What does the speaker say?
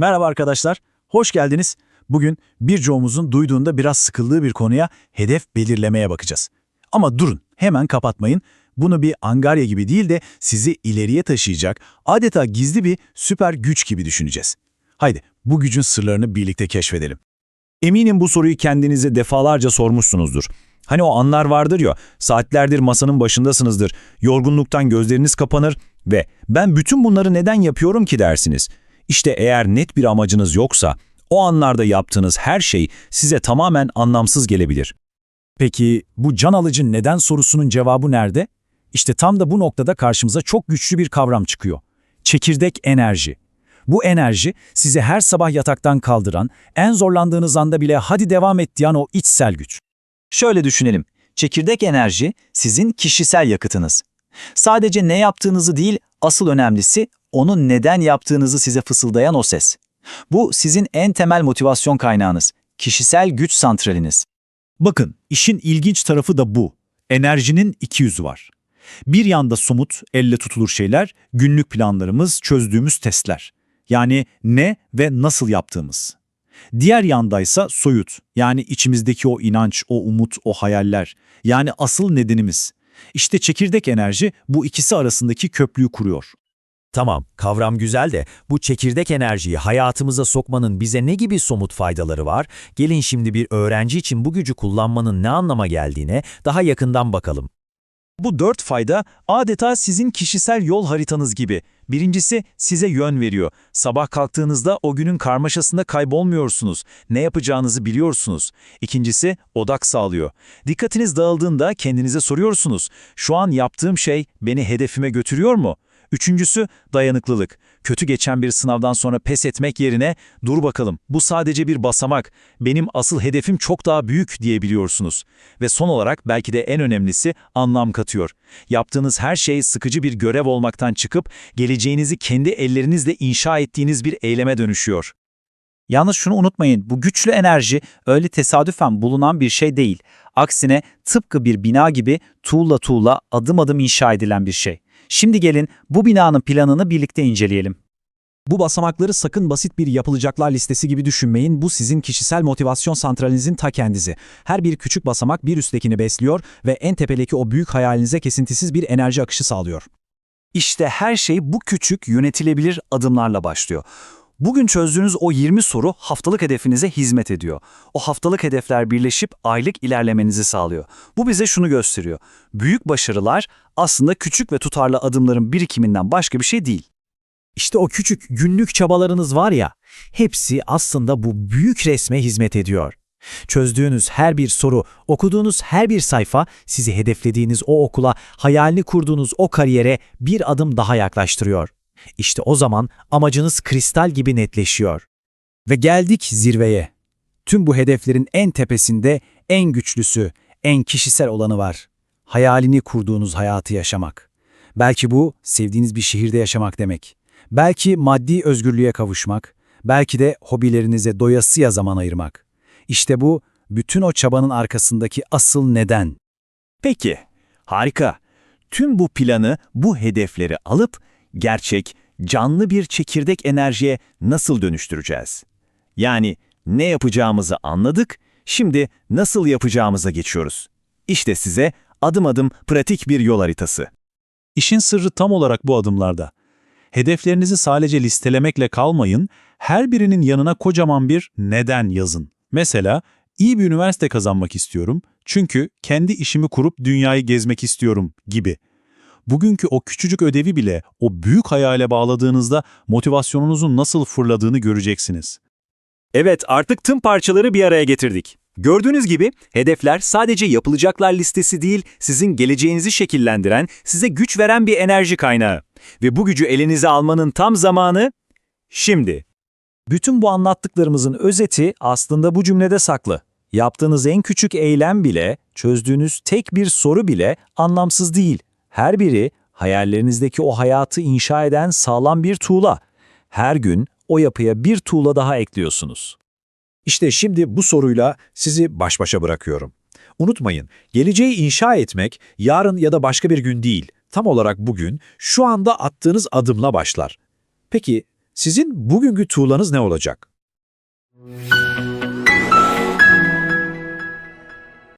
Merhaba arkadaşlar, hoş geldiniz. Bugün birçoğumuzun duyduğunda biraz sıkıldığı bir konuya hedef belirlemeye bakacağız. Ama durun, hemen kapatmayın. Bunu bir angarya gibi değil de sizi ileriye taşıyacak, adeta gizli bir süper güç gibi düşüneceğiz. Haydi bu gücün sırlarını birlikte keşfedelim. Eminim bu soruyu kendinize defalarca sormuşsunuzdur. Hani o anlar vardır ya, saatlerdir masanın başındasınızdır, yorgunluktan gözleriniz kapanır ve ben bütün bunları neden yapıyorum ki dersiniz. İşte eğer net bir amacınız yoksa, o anlarda yaptığınız her şey size tamamen anlamsız gelebilir. Peki bu can alıcı neden sorusunun cevabı nerede? İşte tam da bu noktada karşımıza çok güçlü bir kavram çıkıyor. Çekirdek enerji. Bu enerji sizi her sabah yataktan kaldıran, en zorlandığınız anda bile hadi devam et diyen o içsel güç. Şöyle düşünelim. Çekirdek enerji sizin kişisel yakıtınız. Sadece ne yaptığınızı değil, asıl önemlisi onu neden yaptığınızı size fısıldayan o ses. Bu sizin en temel motivasyon kaynağınız, kişisel güç santraliniz. Bakın, işin ilginç tarafı da bu. Enerjinin iki yüzü var. Bir yanda somut, elle tutulur şeyler, günlük planlarımız, çözdüğümüz testler. Yani ne ve nasıl yaptığımız. Diğer yandaysa soyut, yani içimizdeki o inanç, o umut, o hayaller. Yani asıl nedenimiz. İşte çekirdek enerji bu ikisi arasındaki köprüyü kuruyor. Tamam, kavram güzel de bu çekirdek enerjiyi hayatımıza sokmanın bize ne gibi somut faydaları var? Gelin şimdi bir öğrenci için bu gücü kullanmanın ne anlama geldiğine daha yakından bakalım. Bu dört fayda adeta sizin kişisel yol haritanız gibi. Birincisi size yön veriyor. Sabah kalktığınızda o günün karmaşasında kaybolmuyorsunuz. Ne yapacağınızı biliyorsunuz. İkincisi odak sağlıyor. Dikkatiniz dağıldığında kendinize soruyorsunuz. Şu an yaptığım şey beni hedefime götürüyor mu? Üçüncüsü dayanıklılık. Kötü geçen bir sınavdan sonra pes etmek yerine dur bakalım bu sadece bir basamak, benim asıl hedefim çok daha büyük diyebiliyorsunuz. Ve son olarak belki de en önemlisi anlam katıyor. Yaptığınız her şey sıkıcı bir görev olmaktan çıkıp geleceğinizi kendi ellerinizle inşa ettiğiniz bir eyleme dönüşüyor. Yalnız şunu unutmayın, bu güçlü enerji öyle tesadüfen bulunan bir şey değil. Aksine tıpkı bir bina gibi tuğla tuğla adım adım inşa edilen bir şey. Şimdi gelin bu binanın planını birlikte inceleyelim. Bu basamakları sakın basit bir yapılacaklar listesi gibi düşünmeyin. Bu sizin kişisel motivasyon santralinizin ta kendisi. Her bir küçük basamak bir üsttekini besliyor ve en tepedeki o büyük hayalinize kesintisiz bir enerji akışı sağlıyor. İşte her şey bu küçük yönetilebilir adımlarla başlıyor. Bugün çözdüğünüz o 20 soru haftalık hedefinize hizmet ediyor. O haftalık hedefler birleşip aylık ilerlemenizi sağlıyor. Bu bize şunu gösteriyor. Büyük başarılar aslında küçük ve tutarlı adımların birikiminden başka bir şey değil. İşte o küçük günlük çabalarınız var ya, hepsi aslında bu büyük resme hizmet ediyor. Çözdüğünüz her bir soru, okuduğunuz her bir sayfa sizi hedeflediğiniz o okula, hayalini kurduğunuz o kariyere bir adım daha yaklaştırıyor. İşte o zaman amacınız kristal gibi netleşiyor. Ve geldik zirveye. Tüm bu hedeflerin en tepesinde en güçlüsü, en kişisel olanı var. Hayalini kurduğunuz hayatı yaşamak. Belki bu sevdiğiniz bir şehirde yaşamak demek. Belki maddi özgürlüğe kavuşmak. Belki de hobilerinize doyasıya zaman ayırmak. İşte bu bütün o çabanın arkasındaki asıl neden. Peki, harika. Tüm bu planı, bu hedefleri alıp gerçek, canlı bir çekirdek enerjiye nasıl dönüştüreceğiz? Yani ne yapacağımızı anladık, şimdi nasıl yapacağımıza geçiyoruz. İşte size adım adım pratik bir yol haritası. İşin sırrı tam olarak bu adımlarda. Hedeflerinizi sadece listelemekle kalmayın, her birinin yanına kocaman bir neden yazın. Mesela, iyi bir üniversite kazanmak istiyorum çünkü kendi işimi kurup dünyayı gezmek istiyorum gibi. Bugünkü o küçücük ödevi bile o büyük hayale bağladığınızda motivasyonunuzun nasıl fırladığını göreceksiniz. Evet, artık tüm parçaları bir araya getirdik. Gördüğünüz gibi hedefler sadece yapılacaklar listesi değil, sizin geleceğinizi şekillendiren, size güç veren bir enerji kaynağı. Ve bu gücü elinize almanın tam zamanı şimdi. Bütün bu anlattıklarımızın özeti aslında bu cümlede saklı. Yaptığınız en küçük eylem bile, çözdüğünüz tek bir soru bile anlamsız değil. Her biri hayallerinizdeki o hayatı inşa eden sağlam bir tuğla. Her gün o yapıya bir tuğla daha ekliyorsunuz. İşte şimdi bu soruyla sizi baş başa bırakıyorum. Unutmayın, geleceği inşa etmek yarın ya da başka bir gün değil, tam olarak bugün, şu anda attığınız adımla başlar. Peki, Sizin bugünkü tuğlanız ne olacak?